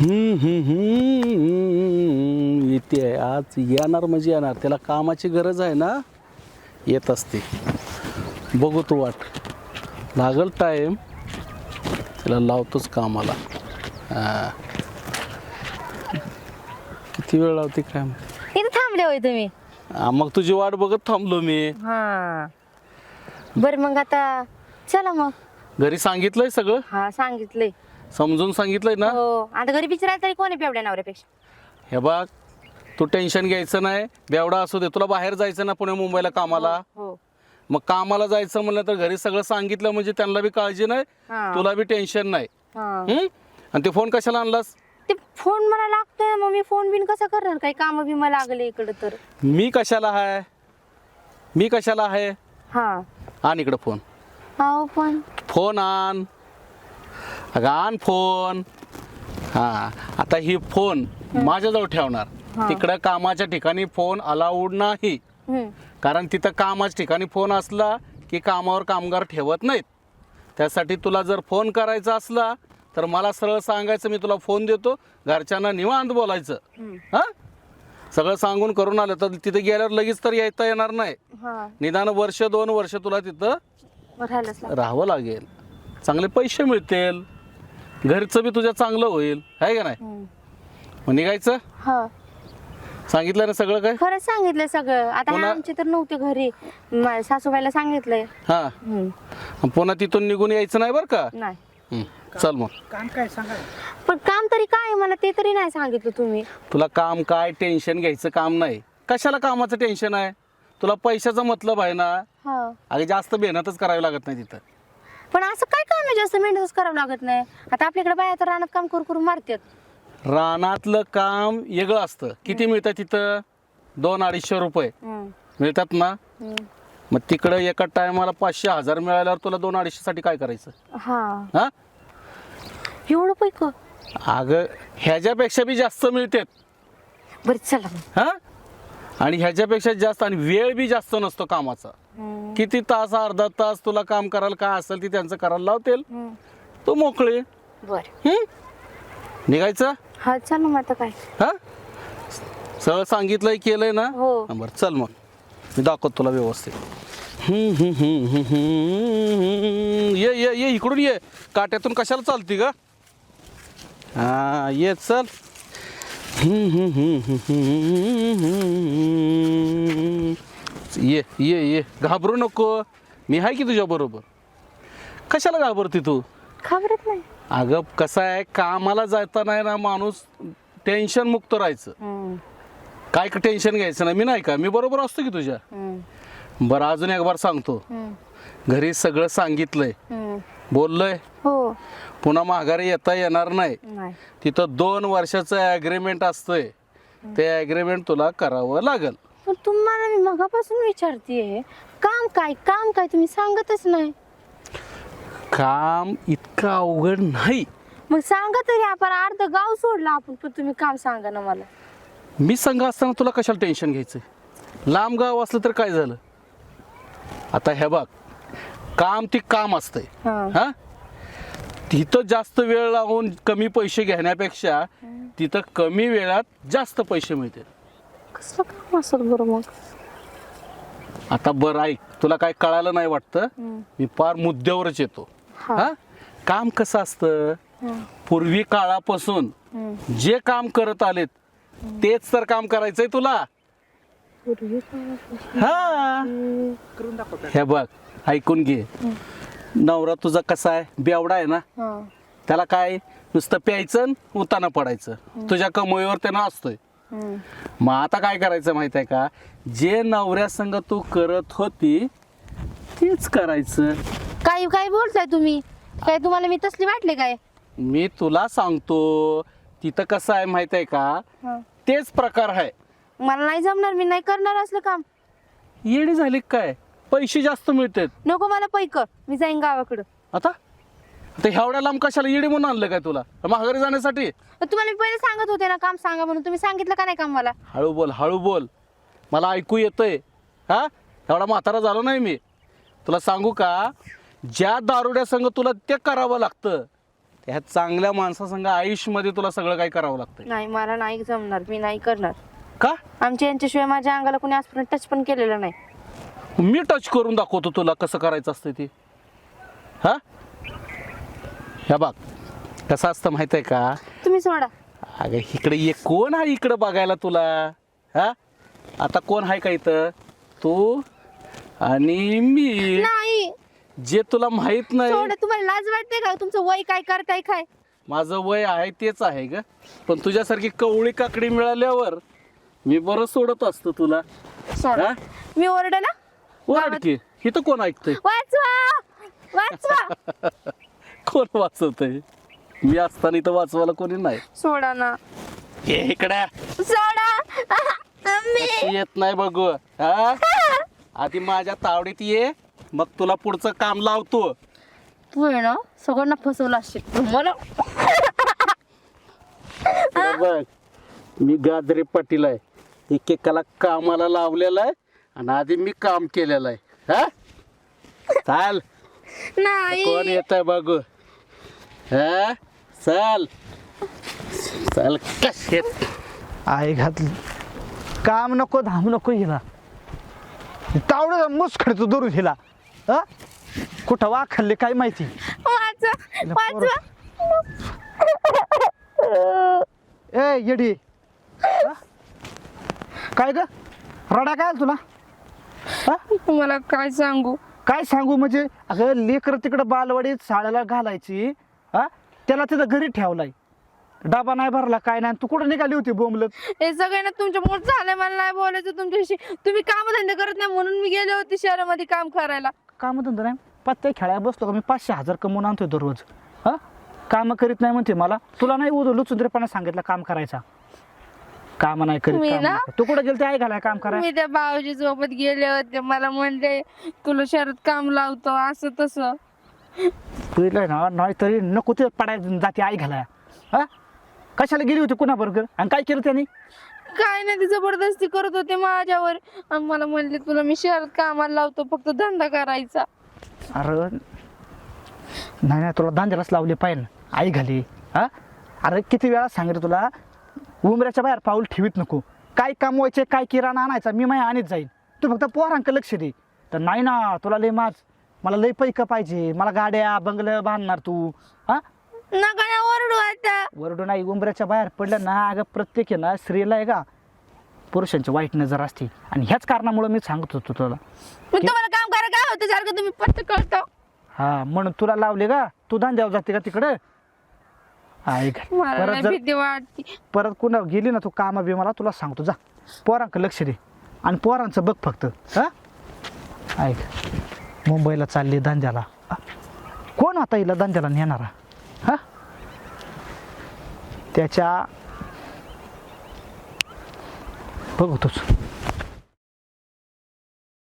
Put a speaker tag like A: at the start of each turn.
A: हम्म, हम्म, हम्म. येते आज येणार म्हणजे येणार. त्याला कामाची गरज आहे ना? येत असते. बघू तू वाट. लागल टाईम त्याला लावतोच कामाला. किती वेळ लावते काय.
B: इथे थांबले होय तुम्ही.
A: हा, मग तुझी वाट बघत थांबलो मी.
B: हा. बर मग आता चला मग.
A: घरी सांगितलंय सगळं?
B: हा सांगितलंय.
A: समजून सांगितलंय ना?
B: हो. आता घरी बिचारायला तरी कोणी पेवड्या नवऱ्यापेक्षा?
A: हे बघ तू टेन्शन घ्यायचं नाही. बेवडा असू दे तुला बाहेर जायचं ना पुणे मुंबईला कामाला?
B: हो.
A: मग कामाला जायचं म्हणलं तर घरी सगळं सांगितलं म्हणजे त्यांना बी काळजी नाही
B: हा.
A: तुला बी टेन्शन नाही.
B: हा.
A: हम्म? आणि ते फोन कशाला आणलास?
B: ते फोन मला लागतोय मग मी फोन बिन कसं करणार? काही काम बी मला लागले इकडं तर.
A: मी कशाला आहे मी कशाला आहे
B: हा.
A: आण इकडं फोन.
B: हो पण
A: फोन आण. अगं आण फोन. हा आता ही फोन माझ्याजवळ ठेवणार. तिकडं कामाच्या ठिकाणी फोन अलाउड नाही. कारण तिथं कामाच्या ठिकाणी फोन असला की कामावर कामगार ठेवत नाहीत. त्यासाठी तुला जर फोन करायचा असला तर मला सरळ सांगायचं मी तुला फोन देतो. घरच्यांना निवांत बोलायचं. हां? सगळं सांगून करून आलं तर तिथे गेल्यावर लगेच तर येता येणार नाही.
B: हा.
A: निदान वर्ष दोन वर्ष तुला तिथं. राहावं लागेल. चांगले पैसे मिळतील. घरचं बी तुझ्या चांगलं होईल आहे का नाही. मग निघायचं?
B: हा.
A: सांगितलं ना सगळं काय
B: खरंच सांगितलंय सगळं. आता हे
A: पुन्हा-
B: आमचे तर नव्हते घरी. सासूबाईला सांगितलंय.
A: हां.
B: हम्म.
A: पुन्हा तिथून निघून यायचं नाही बरं का?
B: नाही.
A: हं, चल मग.
C: काम काय सांगा?
B: पण काम तरी काय आहे मला ते तरी नाही सांगितलं तुम्ही.
A: तुला काम काय टेन्शन घ्यायचं काम नाही. कशाला कामाचं टेन्शन आहे? तुला पैशाचा मतलब आहे ना?
B: हा.
A: अगं जास्त मेहनतच करावी लागत नाही तिथं.
B: पण असं काय काम आहे जास्त मेहनतच करावं लागत नाही? आता आपल्याकडे बाया तर रानात काम करू करू मारतात.
A: रानातलं काम वेगळं असतं. किती मिळतं तिथं? दोन अडीचशे रुपये.
B: हम्म.
A: मिळतात ना?
B: हम्म.
A: मग तिकडं एका टायमाला पाचशे हजार मिळाल्यावर तुला दोन अडीचशेसाठी काय करायचं?
B: हा.
A: हां?
B: एवढं पैक?
A: अगं ह्याच्यापेक्षा बी जास्त मिळतात.
B: बरं चला मग.
A: हां? आणि ह्याच्यापेक्षा जास्त आणि वेळ बी जास्त नसतो कामाचा. किती तास अर्धा तास तुला काम करायला काय असेल ती त्यांचं करायला लावतील. तू मोकळे
B: बरं
A: हं? निघायचं
B: हा चल मग आता काय
A: हा सगळं सांगितलंय केलंय ना
B: हो.
A: बरं चल मग मी दाखवतो तुला व्यवस्थित. ये ये ये इकडून ये काट्यातून कशाला चालती का हा ये चल. ये ये ये. घाबरू नको. मी आहे की तुझ्या बरोबर? कशाला घाबरती तू?
B: खबरच नाही.
A: अगं कसं आहे कामाला जाताना आहे ना माणूस टेन्शन मुक्त राहायचं.
B: हम्म.
A: काय टेन्शन घ्यायचं नाही. मी नाही का? मी बरोबर असतो की तुझ्या?
B: हम्म.
A: बरं अजून एक बार सांगतो.
B: हम्म.
A: घरी सगळं सांगितलंय.
B: हम्म.
A: बोललोय?
B: हो.
A: पुन्हा माघारी येता येणार नाही.
B: नाही.
A: तिथं दोन वर्षाचं ॲग्रीमेंट असतंय. ते ॲग्रीमेंट तुला करावं लागल.
B: पण तुम्हाला मी मगापासून विचारतीये काम काय काम काय तुम्ही सांगतच नाही.
A: काम इतकं अवघड नाही.
B: मग सांगा तरी आपण अर्ध गाव सोडलं आपण पण तुम्ही काम सांगा ना मला.
A: मी संघ असताना तुला कशाला टेन्शन घ्यायचं लांब गाव असलं तर काय झालं? आता हे बघ काम ती काम असतंय
B: हा.
A: हा तिथं जास्त वेळ लावून कमी पैसे घेण्यापेक्षा तिथं कमी वेळात जास्त पैसे मिळते
B: कसलं काम असत बरं मग
A: आता बरं ऐक तुला काय कळालं नाही वाटतं. मी फार मुद्द्यावरच येतो
B: हा.
A: हा काम कसं असतं. पूर्वी काळापासून. जे काम करत आलेत तेच तर काम करायचंय तुला
B: पूर्वी.
A: हा हे बघ ऐकून घे. नवरा तुझा कसा आहे? बेवडा आहे ना. त्याला काय? नुसतं प्यायचं उताना पडायचं. तुझ्या कमोईवर त्यानं असतोय. मग आता काय करायचं माहीत आहे का? जे नवऱ्यासंग तू करत होती तेच करायचं.
B: काय काय बोलताय तुम्ही? काय तुम्हाला मी तसली वाटले काय?
A: मी तुला सांगतो तिथं कसं आहे माहीत आहे का?
B: हा.
A: तेच प्रकार आहे.
B: मला नाही जमणार मी नाही करणार असलं काम.
A: येडी झाली काय? पैसे जास्त मिळतात.
B: नको मला पैक मी जाईन गावाकडं.
A: आता? आता एवढ्या लांब कशाला येडी म्हणून आणलं काय तुला? माघारी जाण्यासाठी?
B: तुम्हाला मी पहिले सांगत होते ना काम सांगा म्हणून. तुम्ही सांगितलं का नाही काम मला?
A: हळू बोल हळू बोल. मला ऐकू येतंय. हा? एवढा म्हातारा झालो नाही मी. तुला सांगू का? ज्या दारुड्या संग तुला ते करावं लागतं ह्या चांगल्या माणसासंग आयुष्यमध्ये तुला सगळं काही करावं लागतंय.
B: नाही मला नाही जमणार. मी नाही करणार.
A: का?
B: आमच्या यांच्याशिवाय माझ्या अंगाला कोणी आजपर्यंत टच पण केलेलं नाही.
A: मी टच करून दाखवतो तुला कसं करायचं असतं ते. हा? ह्या बघ कसं असतं माहीत आहे का?
B: तुम्ही सोडा
A: अगं इकडे ये कोण आहे इकडं बघायला तुला? हा? आता कोण आहे का इथं? तू आणि मी.
B: नाही.
A: जे तुला माहीत नाही.
B: सोडा तुम्हाला लाज वाटते का? तुमचं वय काय करताय काय
A: माझं वय आहे तेच आहे ग. पण तुझ्यासारखी कवळी काकडी मिळाल्यावर मी बरं सोडत असतो तुला.
B: सोडा.
A: हा?
B: मी ओरडला
A: की इथं कोण ऐकतंय?
B: वाचवा! वाचवा!
A: कोण वाचवतंय? मी असताना इथं वाचवायला कोणी नाही.
B: सोडा ना.
A: ये इकडे.
B: सोडा. मी.
A: येत नाही बघू. हा? आधी माझ्या तावडीत ये. मग तुला पुढचं काम लावतो.
B: तू आहे ना. सगळ्यांना फसवलं असेल मला.
A: बघ मी गाजरे पाटील आहे. एकेकाला कामाला लावलेलं आहे. आणि आधी मी काम केलेलं आहे. हा? चाल.
B: नाही.
A: कोण येत आहे बघू. हा? चाल. चाल कस येत?
C: आई घातली. काम नको धाम नको हिला. तावडं मुसखडतो धरून हिला. हा? कुठं वा खाल्ले काय माहिती?
B: वाचवा वाचवा
C: ए येडी? काय ग? रडा काय आला तुला? हा?
B: तुम्हाला काय सांगू?
C: काय सांगू म्हणजे अगं लेकर तिकडं बालवाडीत शाळेला घालायची हा? त्याला तिथं घरी ठेवलाय. डबा नाही भरला काय नाही तू कुठं निघाली होती बोंबलत?
B: हे सगळ्यांना तुमच्यामुळे झालंय मला नाही बोलायचं तुमच्याशी. तुम्ही कामधंदे करत नाही म्हणून मी गेले होते शहरामध्ये काम करायला.
C: काम धंदा नाही पत्ते खेळायला बसलो का मी? पाचशे हजार कमवून आणतोय दररोज. हा? काम करीत नाही म्हणते मला. तुला नाही उदो लुचुंद्रेपणा सांगितलं काम करायचा. काम नाही करीत
B: मी ना?
C: तू कुठं गेलते? आई घालाय काम कराय
B: मी त्या भाऊजी सोबत गेले होते. मला म्हणले तुला शहरात काम लावतो असं तसं.
C: तुला ना नाही तरी नको ते पडायला जाते आई घालाय हा? कशाला गेली होती कुणा बरोबर आणि काय केलं त्यांनी?
B: काय नाही ते जबरदस्ती करत होते माझ्यावर. आणि मला म्हणले तुला मी शहरात कामाला लावतो फक्त धंदा करायचा.
C: अरे नाही नाही तुला धांद्यालाच लावले पाहिजे आई घाली. हा? अरे किती वेळा सांगितलं तुला उमऱ्याच्या बाहेर पाऊल ठेवीत नको. काय कमवायचे काय किराणा आणायचा मी माही आणत जाईन. तू फक्त पोरांक लक्ष दे. तर नाही ना तुला लय माज. मला लय पैक पाहिजे. मला गाड्या बंगलं बांधणार तू. हा?
B: नका ना ओरडू आता.
C: वरडू नाही उंबऱ्याच्या बाहेर पडलं ना अगं प्रत्येक आहे ना स्त्रीला आहे का पुरुषांची वाईट नजर असते. आणि ह्याच कारणामुळे मी सांगत होतो तुला.
B: मग तुम्हाला काम करा काय होतं? सारखं तुम्ही कळतो
C: हा म्हणून तुला लावले का? तू धांद्यावर जाते का तिकडं? ऐक
B: मला
C: परत
B: लय
C: जर
B: भीती वाटते.
C: परत कुणा गेली ना तू कामा बिमाला तुला सांगतो जा. पोरांक लक्ष दे. आणि पोरांचं बघ फक्त हा? ऐक मुंबईला चालली धंद्याला. हा? कोण आता हिला धंद्याला नेणारा? हा? बघ तूच.